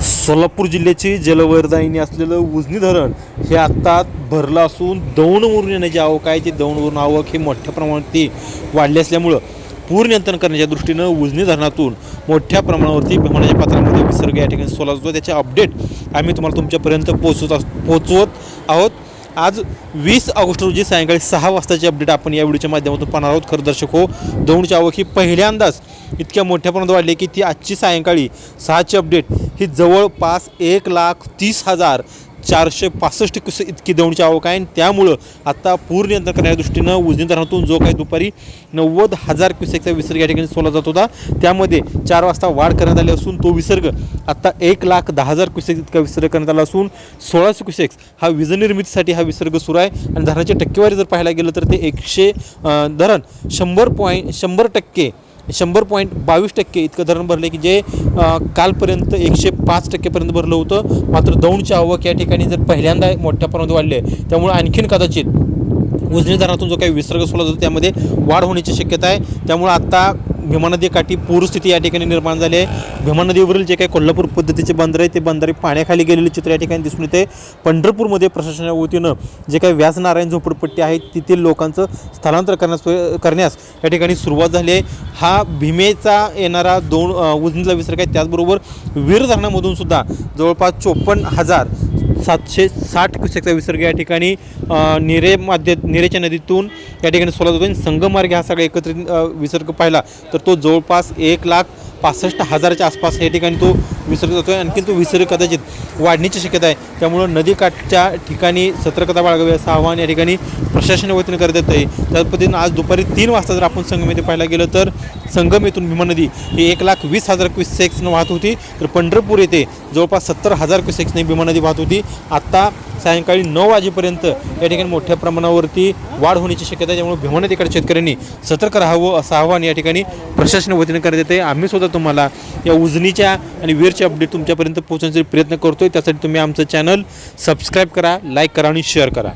सोलापूर जिल्ह्याची जलवरदायिनी असलेलं उजनी धरण हे आत्ता भरलं असून दौंडवरून येण्याची आवक आहे ती दौंडवरून आवक हे मोठ्या प्रमाणावरती वाढली असल्यामुळं पूर नियंत्रण करण्याच्या दृष्टीनं उजनी धरणातून मोठ्या प्रमाणावरती भीमानाच्या पात्रामध्ये विसर्ग या ठिकाणी सोला जातो त्याचे अपडेट आम्ही तुम्हाला तुमच्यापर्यंत पोचवत अस पोचवत आहोत. आज वीस ऑगस्ट रोजी सायंकाळी सहा वाजताची अपडेट आपण या व्हिडिओच्या माध्यमातून पाहणार आहोत. खरं दर्शक हो दौंडची आवक ही पहिल्यांदाच इतक्या मोठ्या प्रमाणात वाढली की ती आजची सायंकाळी सहाची अपडेट ही जवळपास एक लाख तीस हजार चारशे पासष्ट क्युसेक इतकी दौंडची आवक आहे आणि त्यामुळं आता पूर नियंत्रण करण्याच्या दृष्टीनं उजनी धरणातून जो काही दुपारी नव्वद हजार क्युसेकचा विसर्ग या ठिकाणी सोडला जात होता त्यामध्ये चार वाजता वाढ करण्यात आली असून तो विसर्ग आता एक लाख दहा हजार क्युसेक इतका विसर्ग करण्यात आला असून सोळाशे क्युसेक्स हा वीज निर्मितीसाठी हा विसर्ग सुरू आहे आणि धरणाची टक्केवारी जर पाहायला गेलं तर ते एकशे धरण शंभर पॉईंट शंभर टक्के शंभर पॉईंट बावीस टक्के इतकं धरण भरलं की जे कालपर्यंत एकशे पाच टक्केपर्यंत भरलं होतं मात्र दौंडची आवक या ठिकाणी जर पहिल्यांदा मोठ्या प्रमाणात वाढली आहे त्यामुळे आणखीन कदाचित उजनी धरणातून जो काही विसर्ग सोडला जातो त्यामध्ये वाढ होण्याची शक्यता आहे. त्यामुळे आत्ता भीमा नदी काठी पूरस्थिती या ठिकाणी निर्माण झाली आहे. भीमा नदीवरील जे काही कोल्हापूर पद्धतीचे बंदर आहे ते बंदरे पाण्याखाली गेलेले चित्र या ठिकाणी दिसून येते. पंढरपूरमध्ये प्रशासनाच्या वतीनं जे काही व्यास नारायण झोपडपट्टी आहे तिथील लोकांचं स्थलांतर करण्यास करण्यास या ठिकाणी सुरुवात झाली आहे. हा भीमेचा येणारा दोन उजनीचा विसर्ग आहे. त्याचबरोबर वीर धरणामधून सुद्धा जवळपास चोपन्न हजार सातशे साठ क्युसेकचा विसर्ग या ठिकाणी निरे माध्य निरेच्या नदीतून या ठिकाणी सोडला जातो आणि संगमार्ग हा सगळा एकत्रित विसर्ग पाहिला. तर तो जवळपास एक लाख पासष्ट हजाराच्या आसपास या ठिकाणी तो विसर्ग जातो आहे आणखी तो विसर्ग कदाचित वाढण्याची शक्यता आहे. त्यामुळं नदीकाठच्या ठिकाणी सतर्कता बाळगावी असं आव्हान या ठिकाणी प्रशासनाच्या वतीनं करत येत आहे त्याच पद्धतीनं आज दुपारी तीन वाजता जर आपण संगम येथे पाहायला गेलं तर संगम येथून भीमा नदी ही एक लाख वीस हजार क्युसेक्सनं वाहत होती. तर पंढरपूर येथे जवळपास सत्तर हजार क्विसेक्सने भीमा नदी वाहत होती. आत्ता सायंकाळी नऊ वाजेपर्यंत या ठिकाणी मोठ्या प्रमाणावरती वाढ होण्याची शक्यता आहे. त्यामुळे भीमाने तिकडे शेतकऱ्यांनी. सतर्क राहावं असं आवाहन या ठिकाणी प्रशासना वतीने करण्यात येते. आम्ही सुद्धा तुम्हाला या उजनीच्या आणि वीरच्या अपडेट तुमच्यापर्यंत पोहोचण्याचा प्रयत्न करतोय. त्यासाठी तुम्ही आमचं चॅनल सबस्क्राईब करा लाईक करा आणि शेअर करा.